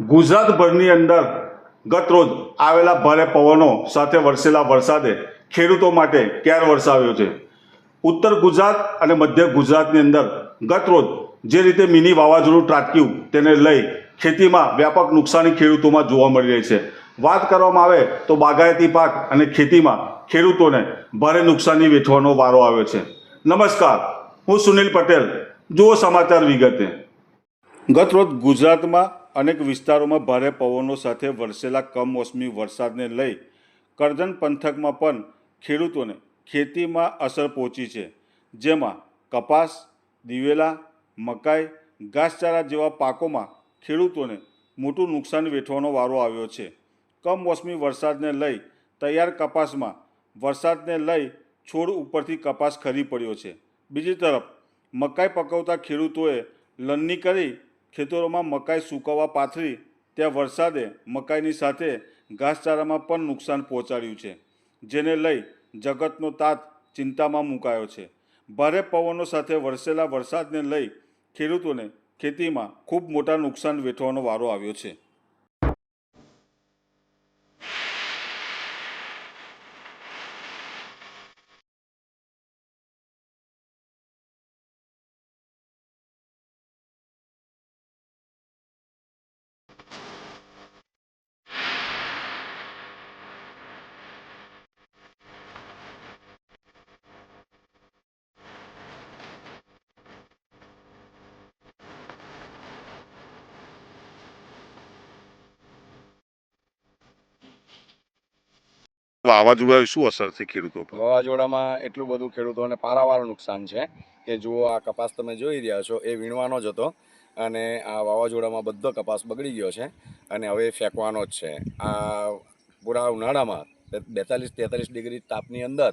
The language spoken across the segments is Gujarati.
ગુજરાતભરની અંદર ગત રોજ આવેલા ભારે પવનો સાથે વરસેલા વરસાદે ખેડૂતો માટે કેર વરસાવ્યો છે. ઉત્તર ગુજરાત અને મધ્ય ગુજરાતની અંદર ગત રોજ જે રીતે મિની વાવાઝોડું ત્રાટક્યું તેને લઈ ખેતીમાં વ્યાપક નુકસાની ખેડૂતોમાં જોવા મળી રહી છે. વાત કરવામાં આવે તો બાગાયતી પાક અને ખેતીમાં ખેડૂતોને ભારે નુકસાની વેઠવાનો વારો આવ્યો છે. નમસ્કાર, હું સુનિલ પટેલ, જુઓ સમાચાર વિગતે. ગત રોજ ગુજરાતમાં અનેક વિસ્તારોમાં ભારે પવનો સાથે વરસેલા કમોસમી વરસાદને લઈ કરજણ પંથકમાં પણ ખેડૂતોને ખેતીમાં અસર પહોંચી છે. જેમાં કપાસ, દિવેલા, મકાઈ, ઘાસચારા જેવા પાકોમાં ખેડૂતોને મોટું નુકસાન વેઠવાનો વારો આવ્યો છે. કમોસમી વરસાદને લઈ તૈયાર કપાસમાં વરસાદને લઈ છોડ ઉપરથી કપાસ ખરી પડ્યો છે. બીજી તરફ, મકાઈ પકવતા ખેડૂતોએ લણણી કરી ખેતરોમાં મકાઈ સૂકવવા પાથરી, ત્યાં વરસાદે મકાઈની સાથે ઘાસચારામાં પણ નુકસાન પહોંચાડ્યું છે, જેને લઈ જગતનો તાત ચિંતામાં મુકાયો છે. ભારે પવનો સાથે વરસેલા વરસાદને લઈ ખેડૂતોને ખેતીમાં ખૂબ મોટા નુકસાન વેઠવાનો વારો આવ્યો છે. વાવાઝોડા શું અસર છે ખેડૂતો વાવાઝોડામાં એટલું બધું ખેડૂતોને પારાવાર નુકસાન છે કે જુઓ આ કપાસ તમે જોઈ રહ્યા છો, એ વીણવાનો જ હતો અને આ વાવાઝોડામાં બધો કપાસ બગડી ગયો છે અને હવે ફેંકવાનો જ છે. આ પૂરા ઉનાળામાં બેતાલીસ તેતાલીસ ડિગ્રી તાપની અંદર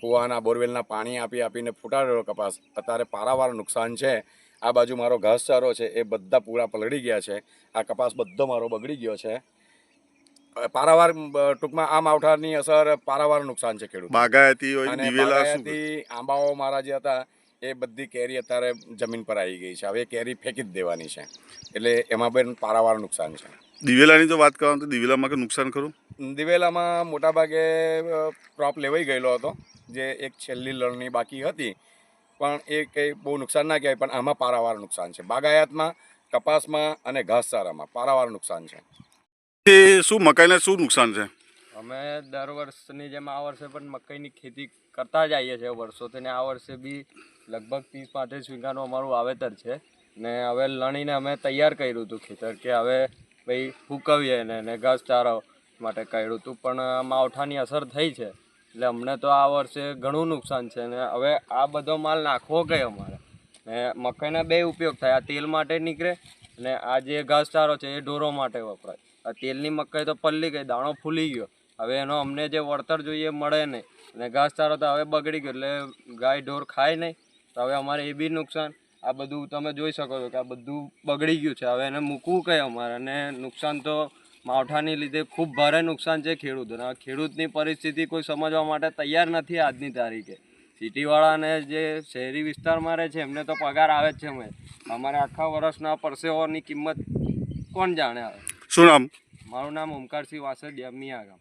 કૂવાના બોરવેલના પાણી આપી આપીને ફૂટાડેલો કપાસ અત્યારે પારાવાર નુકસાન છે. આ બાજુ મારો ઘાસચારો છે, એ બધા પૂરા પલળી ગયા છે. આ કપાસ બધો મારો બગડી ગયો છે. પારાવાર ટૂંકમાં આ માવઠાની અસર પારાવાર નુકસાન છે ખેડૂત બાગાયતી હોય અને દિવેલા શું બાગાયતી આંબાઓ મારા જે હતા એ બધી કેરી અત્યારે જમીન પર આવી ગઈ છે. હવે કેરી ફેંકી જ દેવાની છે. એટલે એમાં પણ પારાવાર નુકસાન છે. દિવેલાની જો વાત કરો તો દિવેલામાં કે નુકસાન કરું દિવેલામાં મોટાભાગે ક્રોપ લેવાઈ ગયેલો હતો જે એક છેલ્લી લણણી બાકી હતી. પણ એ કંઈ બહુ નુકસાન ના કહેવાય પણ આમાં પારાવાર નુકસાન છે. બાગાયતમાં કપાસમાં અને ઘાસચારામાં પારાવાર નુકસાન છે. તે શું મકાઈને શું નુકસાન છે? અમે દર વર્ષની જેમ આ વર્ષે પણ મકાઈની ખેતી કરતા જ આવીએ છીએ વર્ષોથી ને આ વર્ષે બી લગભગ ત્રીસ પાંત્રીસ વીઘાનું અમારું વાવેતર છે ને હવે લણીને અમે તૈયાર કર્યું હતું ખેતર કે હવે ભાઈ ફૂકવીએ ને એને ઘાસચારો માટે કર્યું હતું. પણ માવઠાની અસર થઈ છે એટલે અમને તો આ વર્ષે ઘણું નુકસાન છે ને હવે આ બધો માલ નાખવો કઈ અમારે? ને મકાઈના બે ઉપયોગ થાય. આ તેલ માટે નીકળે અને આ જે ઘાસચારો છે એ ઢોરો માટે વપરાય. તેલની મકાઈ તો પલ્લી ગઈ, દાણો ફૂલી ગયો. હવે એનો અમને જે વળતર જોઈએ મળે નહીં. અને ઘાસચારો તો હવે બગડી ગયો, એટલે ગાય ઢોર ખાય નહીં. તો હવે અમારે એ બી નુકસાન. આ બધું તમે જોઈ શકો છો કે આ બધું બગડી ગયું છે. હવે એને મૂકવું કઈ અમારે? અને નુકસાન તો માવઠાની લીધે ખૂબ ભારે નુકસાન છે ખેડૂતોને. ખેડૂતની પરિસ્થિતિ કોઈ સમજવા માટે તૈયાર નથી આજની તારીખે. સિટીવાળાને જે શહેરી વિસ્તારમાં રહે છે, એમને તો પગાર આવે જ છે, અમે. અમારે આખા વર્ષના પરસેવાની કિંમત કોણ જાણે આવે? શું નામ? મારું નામ ઓમકારસિંહ વાસદ મિયા ગામ.